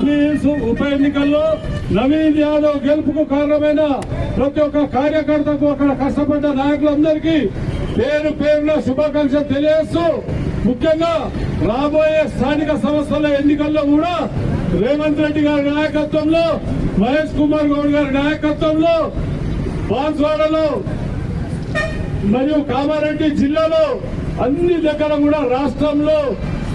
జూబ్లీహిల్స్ ఉప ఎన్నికల్లో నవీన్ యాదవ్ గెలుపుకు కారణమైన ప్రతి ఒక్క కార్యకర్తకు అక్కడ కష్టపడ్డ నాయకులందరికీ పేరు పేరున శుభాకాంక్షలు తెలియజేస్తూ ముఖ్యంగా రాబోయే స్థానిక సంస్థల ఎన్నికల్లో కూడా రేవంత్ రెడ్డి గారి నాయకత్వంలో మహేష్ కుమార్ గౌడ్ గారి నాయకత్వంలో బాన్స్వాడలో మరియు కామారెడ్డి జిల్లాలో అన్ని దగ్గర కూడా రాష్ట్రంలో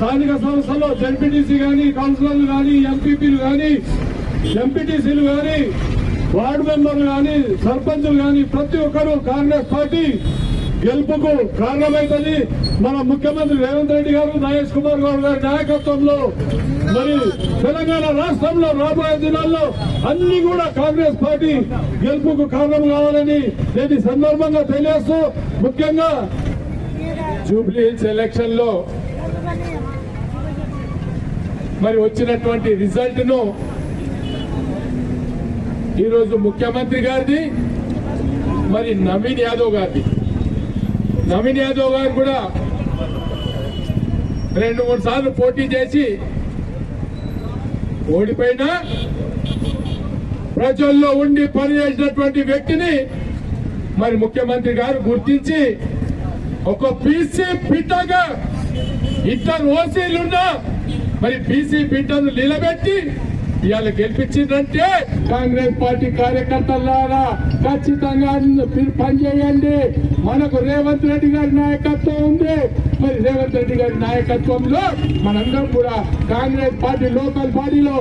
స్థానిక సంస్థల్లో జడ్పీటీసీ కానీ కౌన్సిలర్లు కానీ ఎంపీపీలు కానీ ఎంపీటీసీలు కానీ వార్డు మెంబర్లు కానీ సర్పంచులు కానీ ప్రతి ఒక్కరూ కాంగ్రెస్ పార్టీ గెలుపుకు కారణమైతుంది మన ముఖ్యమంత్రి రేవంత్ రెడ్డి గారు మహేష్ కుమార్ గౌడ్ గారి నాయకత్వంలో మరి తెలంగాణ రాష్ట్రంలో రాబోయే దినాల్లో అన్ని కూడా కాంగ్రెస్ పార్టీ గెలుపుకు కారణం కావాలని నేను సందర్భంగా తెలియస్తూ ముఖ్యంగా జూబ్లీ హిల్స్ ఎలక్షన్లో మరి వచ్చినటువంటి రిజల్ట్ను ఈరోజు ముఖ్యమంత్రి గారిది మరి నవీన్ యాదవ్ గారిది. నవీన్ యాదవ్ గారు కూడా రెండు మూడు సార్లు పోటీ చేసి ఓడిపోయినా ప్రజల్లో ఉండి పనిచేసినటువంటి వ్యక్తిని మరి ముఖ్యమంత్రి గారు గుర్తించి ఒక బీసీ పిట్టగా ఇద్దరు ఓసీలున్నా మరి బీసీ బిడ్డను నిలబెట్టి ఇవాళ గెలిపించిందంటే కాంగ్రెస్ పార్టీ కార్యకర్తలారా ఖచ్చితంగా పనిచేయండి మనకు రేవంత్ రెడ్డి గారి నాయకత్వం ఉంది. మరి రేవంత్ రెడ్డి గారి నాయకత్వంలో మనందరం కూడా కాంగ్రెస్ పార్టీ లోకల్ బాడీలో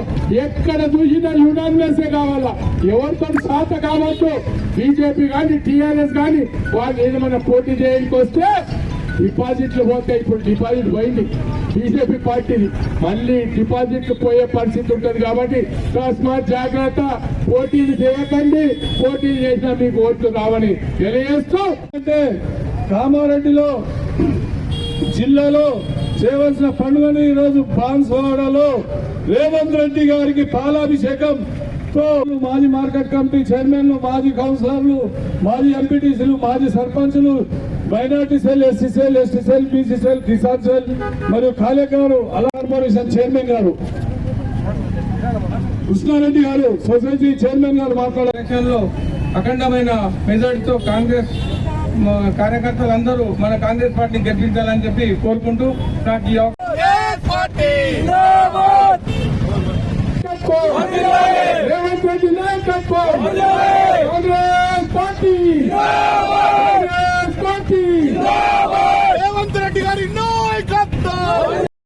ఎక్కడ చూసినా యునానిమస్ కావాలా? ఎవరితో సాత కావచ్చు బీజేపీ కానీ టీఆర్ఎస్ కానీ వాళ్ళు ఏదైనా పోటీ చేయడానికి వస్తే డిపాజిట్లు పోతే ఇప్పుడు డిపాజిట్ పోయింది. బీజేపీ పార్టీది మళ్ళీ డిపాజిట్లు పోయే పరిస్థితి ఉంటుంది కాబట్టి తస్మాత్ జాగ్రత్త. పోటీలు చేయకండి. పోటీలు చేసినా మీకు ఓట్లు రావని తెలియజేస్తూ అంటే కామారెడ్డిలో జిల్లాలో చేయవలసిన పండుగను ఈరోజు బాన్స్వాడలో రేవంత్ రెడ్డి గారికి పాలాభిషేకం. మాజీ మార్కెట్ కమిటీ చైర్మన్లు మాజీ కౌన్సిలర్లు మాజీ ఎంపీటీసీలు మాజీ సర్పంచ్లు minority cell SC cell ST cell BC cell Kisan cell మరియు కాలే గారు అలా కార్పొరేషన్ చైర్మన్ గారు. కృష్ణారెడ్డి గారు సొసైటీ చైర్మన్ గారు మాట్లాడారు. అఖండమైన మెజార్టీతో కాంగ్రెస్ కార్యకర్తలందరూ మన కాంగ్రెస్ పార్టీని గెలిపించాలని చెప్పి కోరుకుంటూ నాకు ఈ అవకాశం రేవంత్ రెడ్డి నాయకత్వం.